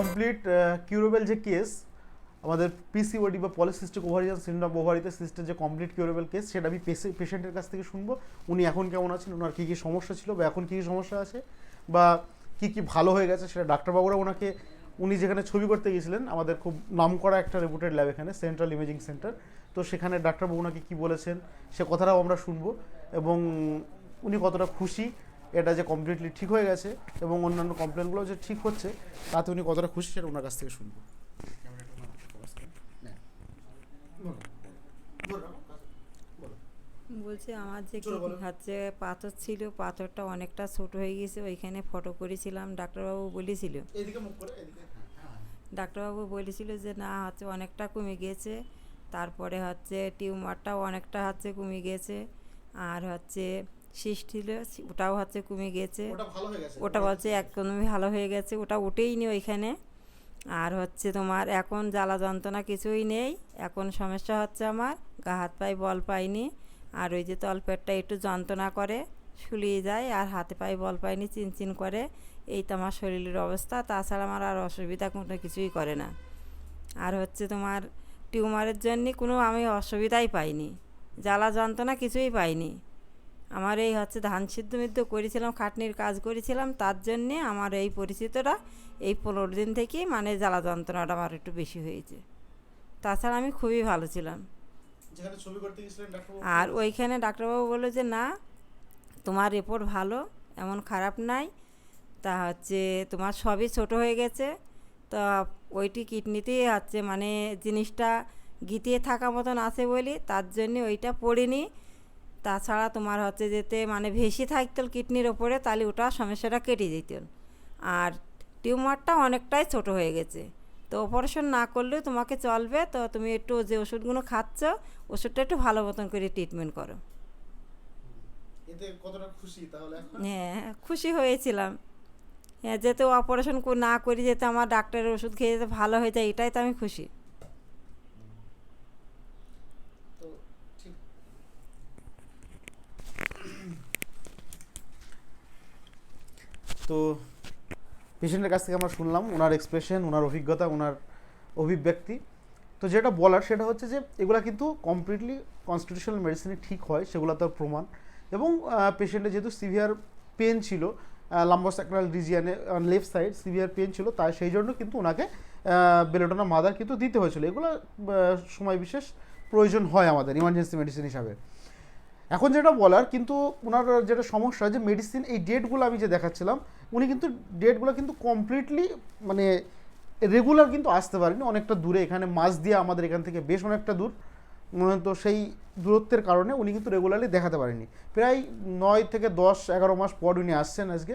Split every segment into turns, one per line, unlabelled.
Complete curable যে case আমাদের PCOD বা পলিসিস্টিক ওভারিয়ান সিন্ড্রোম ওভারিতে সিস্টের যে কমপ্লিট কিউরেবল কেস সেটা আমি পেশেন্টের কাছ থেকে শুনব। উনি এখন কেমন আছেন? ওনার কী কী সমস্যা ছিল বা এখন কী কী সমস্যা আছে? বা কী কী ভালো হয়ে গেছে সেটা ডাক্তারবাবুরা ওনাকে, উনি যেখানে ছবি করতে গিয়েছিলেন, আমাদের খুব নামকরা একটা রেপুটেড ল্যাব এখানে সেন্ট্রাল ইমেজিং সেন্টার তো সেখানে ডাক্তারবাবু ওনাকে কী বলেছেন, সে কথাটাও আমরা শুনব। এবং উনি কতটা খুশি এটা যে কমপ্লিটলি ঠিক হয়ে গেছে এবং অন্যান্য কমপ্লেনগুলো যে ঠিক হচ্ছে তাতে উনি কতটা খুশি সেটা ওনার কাছ থেকে শুনব।
বলছি আমার যে। হচ্ছে পাথর ছিল পাথরটা অনেকটা ছোট হয়ে গেছে ওইখানে ফটো করেছিলাম ডাক্তারবাবু বলেছিল।
এদিকে মুখ করে এদিকে
ডাক্তারবাবু বলেছিল যে না হচ্ছে অনেকটা কমে গিয়েছে তারপরে হচ্ছে টিউমারটাও অনেকটা হচ্ছে কমে গিয়েছে আর হচ্ছে সিস্ট ছিল ওটাও হচ্ছে কমে
গেছে।
ওটা বলছে একদমই ভালো হয়ে গেছে ওটা উঠেই নি ওইখানে। আর হচ্ছে তোমার এখন জ্বালা যন্ত্রণা কিছুই নেই এখন সমস্যা হচ্ছে আমার গা হাত পায়ে বল পাইনি। আর ওই যে তলপেটটা একটু যন্ত্রণা করে শুলিয়ে যায় আর হাতে পায়ে বল পাইনি চিনচিন করে। এই তো আমার শরীরের অবস্থা তাছাড়া আমার আর অসুবিধা কোনো কিছুই করে না। আর হচ্ছে তোমার টিউমারের জন্য কোনো আমি অসুবিধাই পাইনি জ্বালা যন্ত্রণা কিছুই পাইনি। আমার এই হচ্ছে ধান সিদ্ধ মিদ্ধ করেছিলাম খাটনির কাজ করেছিলাম তার জন্যে আমার এই পরিচিতটা এই পনেরো দিন থেকেই মানে জ্বালা যন্ত্রণাটা আমার একটু বেশি হয়েছে। তাছাড়া আমি খুবই ভালো ছিলাম। আর ওইখানে ডাক্তারবাবু বলল যে না তোমার রিপোর্ট ভালো এমন খারাপ নাই। তা হচ্ছে তোমার সবই ছোট হয়ে গেছে। তা ওইটি কিডনিতেই হচ্ছে মানে জিনিসটা গিতিয়ে থাকা মতন আছে বলি তার জন্য ওইটা পড়িনি। তাছাড়া তোমার হচ্ছে যেতে মানে ভেসে থাকতো কিডনির ওপরে তাহলে ওটা সমস্যাটা কেটে যেত। আর টিউমারটা অনেকটাই ছোট হয়ে গেছে। তো অপারেশন না করলেও তোমাকে চলবে তো তুমি একটু যে ওষুধগুলো খাচ্ছ ওষুধটা একটু ভালো মতন করে ট্রিটমেন্ট করো। হ্যাঁ খুশি হয়েছিলাম। হ্যাঁ যেতে অপারেশন না করি যেতে আমার ডাক্তারের ওষুধ খেয়ে যেতে ভালো হয়ে যায় এটাই তো আমি খুশি
তো ঠিক তো পেশেন্টের কাছ থেকে আমরা শুনলাম ওনার এক্সপ্রেশন ওনার অভিজ্ঞতা, ওনার অভিব্যক্তি। তো যেটা বলার সেটা হচ্ছে যে এগুলা কিন্তু কমপ্লিটলি কনস্টিটিউশনাল মেডিসিনে ঠিক হয়, সেগুলো তার প্রমাণ। এবং পেশেন্টের যেহেতু সিভিয়ার পেন ছিল লাম্বোস্যাক্রাল রিজিয়ানে লেফট সাইড সিভিয়ার পেন ছিল, তাই সেই জন্য কিন্তু ওনাকে বেলোটোনা মাদার কিন্তু দিতে হয়েছিল। এগুলো সময় বিশেষ প্রয়োজন হয় আমাদের ইমার্জেন্সি মেডিসিন হিসাবে। এখন যেটা বলার, কিন্তু ওনার যেটা সমস্যা যে মেডিসিন এই ডেটগুলো আমি যে দেখাচ্ছিলাম, উনি কিন্তু ডেটগুলো কিন্তু কমপ্লিটলি মানে রেগুলার কিন্তু আসতে পারেনি। অনেকটা দূরে, এখানে মাস দিয়ে আমাদের এখান থেকে বেশ অনেকটা দূর। তো সেই দূরত্বের কারণে উনি কিন্তু রেগুলারলি দেখাতে পারেনি। প্রায় নয় থেকে দশ, এগারো মাস পর উনি আসছেন আজকে।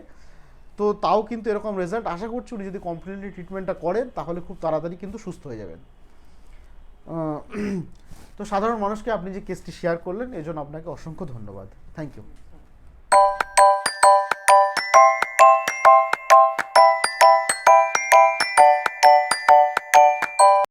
তো তাও কিন্তু এরকম রেজাল্ট আশা করছি উনি যদি কমপ্লিটলি ট্রিটমেন্টটা করেন, তাহলে খুব তাড়াতাড়ি কিন্তু সুস্থ হয়ে যাবেন। তো সাধারণ মানুষকে আপনি যে কেসটি শেয়ার করলেন এজন্য আপনাকে অসংখ্য ধন্যবাদ। Thank you